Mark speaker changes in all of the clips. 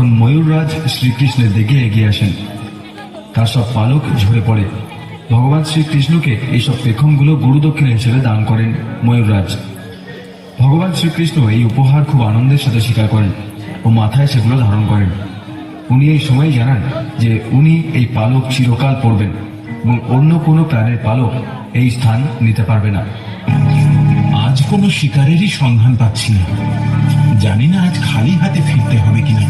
Speaker 1: তখন ময়ূররাজ শ্রীকৃষ্ণের দিকে এগিয়ে আসেন। তার সব পালক ঝরে পড়ে। ভগবান শ্রীকৃষ্ণকে এইসব পেখমগুলো গুরুদক্ষিণা হিসেবে দান করেন ময়ূররাজ। ভগবান শ্রীকৃষ্ণ এই উপহার খুব আনন্দের সাথে স্বীকার করেন ও মাথায় সেগুলো ধারণ করেন। উনি এই সময় জানান যে উনি এই পালক চিরকাল পরবেন এবং অন্য কোনো প্রাণের পালক এই স্থান নিতে পারবে না।
Speaker 2: কোনো শিকারেরই সন্ধান পাচ্ছি না। জানি না আজ খালি হাতে ফিরতে হবে কিনা।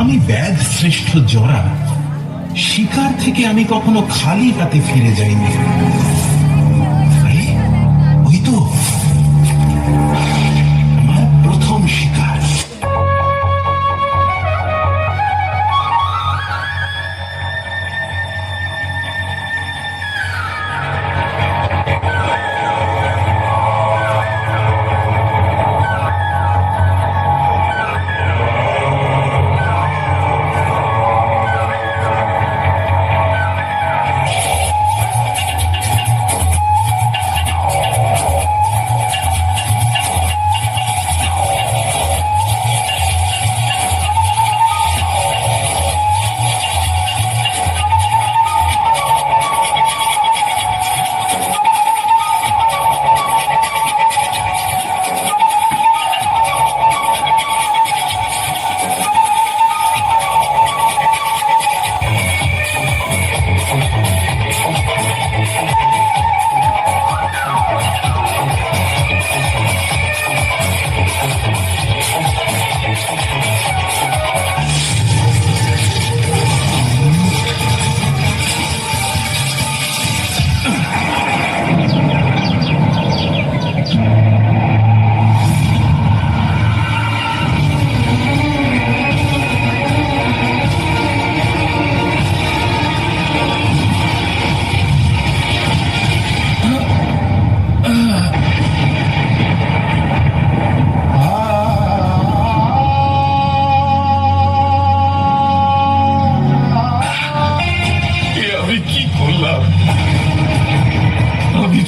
Speaker 2: আমি ব্যাগ শ্রেষ্ঠ জরা। শিকার থেকে আমি কখনো খালি হাতে ফিরে যাইনি। ওই তো।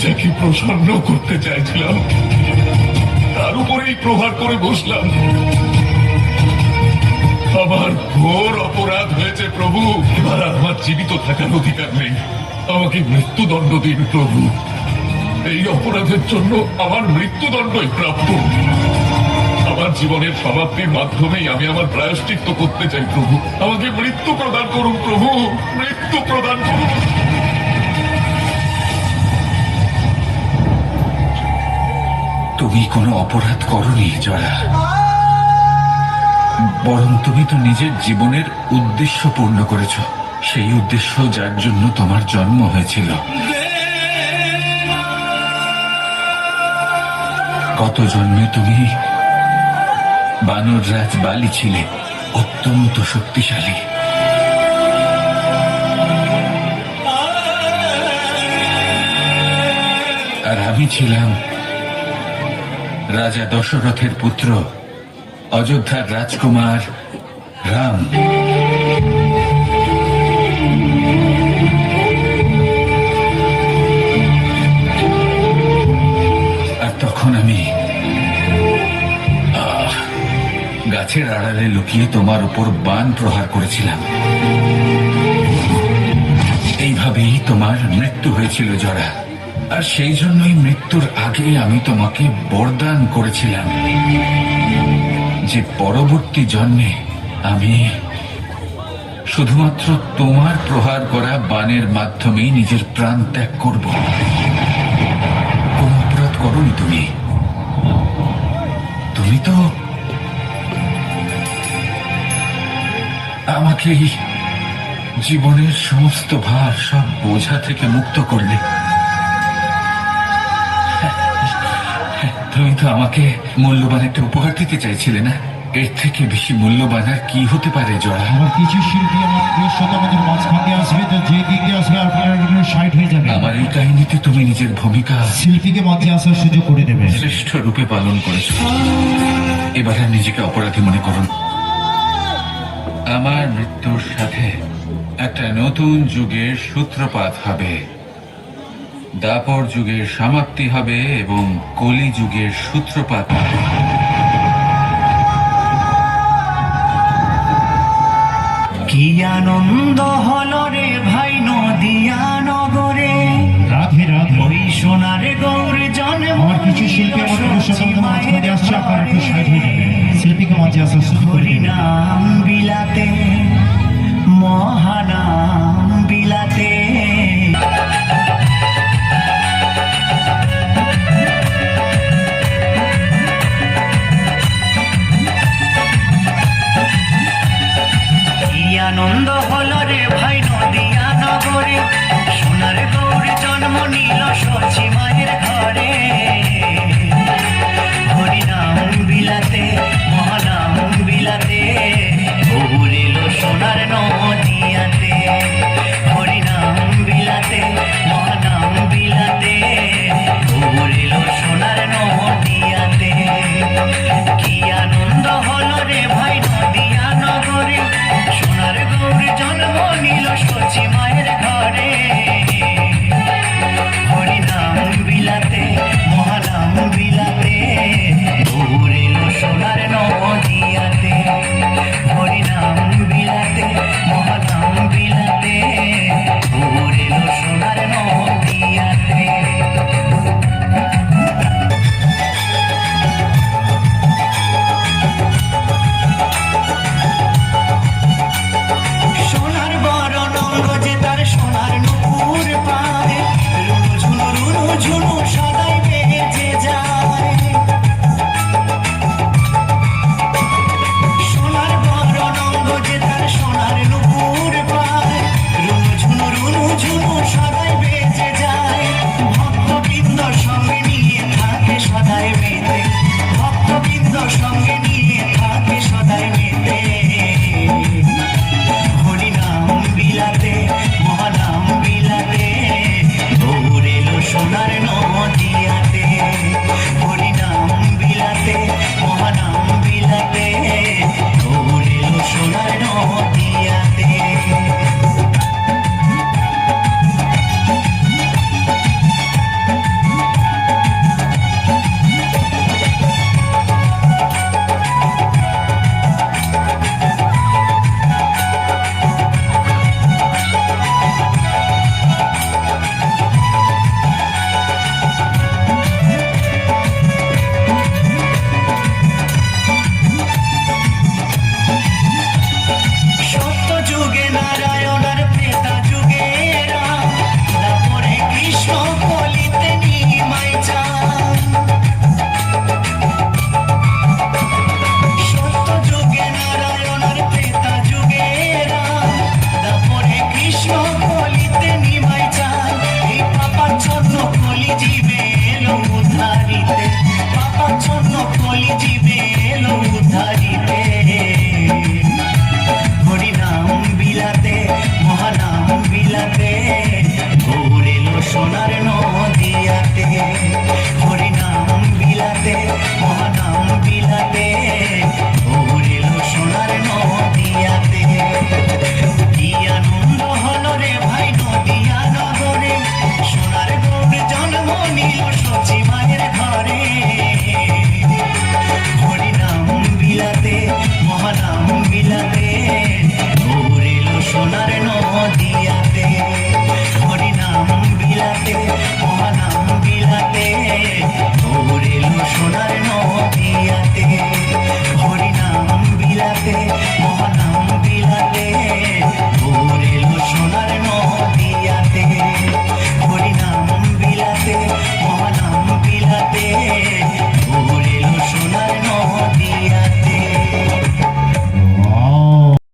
Speaker 3: যাকে প্রসন্ন করতে চাইছিলাম, তার উপরেই প্রহার করে বসলাম। আমার ঘোর অপরাধ হয়েছে, প্রভু। এবার আমার জীবিত থাকার অধিকার নেই। আমাকে মৃত্যুদণ্ড দিন, প্রভু। এই অপরাধের জন্য আমার মৃত্যুদণ্ডই প্রাপ্য। আমার জীবনের সমাপ্তির মাধ্যমেই আমি আমার প্রায়শ্চিত্ত করতে চাই, প্রভু। আমাকে মৃত্যু প্রদান করুন, প্রভু। মৃত্যু প্রদান করুন।
Speaker 4: তুমি কোনো অপরাধ করনি, জয়া। বরং তুমি তো নিজের জীবনের উদ্দেশ্য পূর্ণ করেছ। সেই উদ্দেশ্য যার জন্য তোমার জন্ম হয়েছিল। গত জন্মে তুমি বানর রাজ বালি ছিলে, অত্যন্ত শক্তিশালী। আর আমি ছিলাম রাজা দশরথের পুত্র, অযোধ্যার রাজকুমার রাম। আর তখন আমি গাছের আড়ালে লুকিয়ে তোমার উপর বান প্রহার করেছিলাম। এইভাবেই তোমার মৃত্যু হয়েছিল জরা। আর সেই জন্যই মৃত্যুর আগে আমি তোমাকে বরদান করেছিলাম। যে পরবর্তী জন্মে আমি শুধুমাত্র তোমার প্রহার করা বানের মাধ্যমেই নিজের প্রাণ ত্যাগ করব। কোন অপরাধ করনি তুমি। তুমি তো আমাকে জীবনের সমস্ত ভার সব বোঝা থেকে মুক্ত করলে। তুমি তো আমাকে মূল্যবান একটা উপহার দিতে চাইছিলে না? এর থেকে বেশি মূল্যবান আর কি হতে পারে জয়া
Speaker 5: আমার কিছু শিল্পী আমার দৃশ্যত আমাদের মাঝখানে আসবে তো যে দিকে আসবে আপনার সাইড হয়ে যাবে।
Speaker 4: আমার এই কাহিনীতে তুমি নিজের ভূমিকা
Speaker 5: শিল্পীকে মঞ্চে আসার সুযোগ করে দেবে।
Speaker 4: শ্রেষ্ঠ রূপে পালন করেছ। এবার আর নিজেকে অপরাধী মনে করুন আমার মৃত্যুর সাথে একটা নতুন যুগের সূত্রপাত হবে। দাপর যুগের সমাপ্তি হবে এবং কলি যুগের সূত্রপাত
Speaker 6: কি আনন্দ হল রে ভাই নদিয়া নগরে
Speaker 5: রাধে রাধে।
Speaker 6: ওই সোনার গৌর জন্ম
Speaker 5: আমার কিছু শিল্পী আসছে একটু শিল্পীকে মাঝে আসা শুরু
Speaker 6: নাম বিলাতে মহা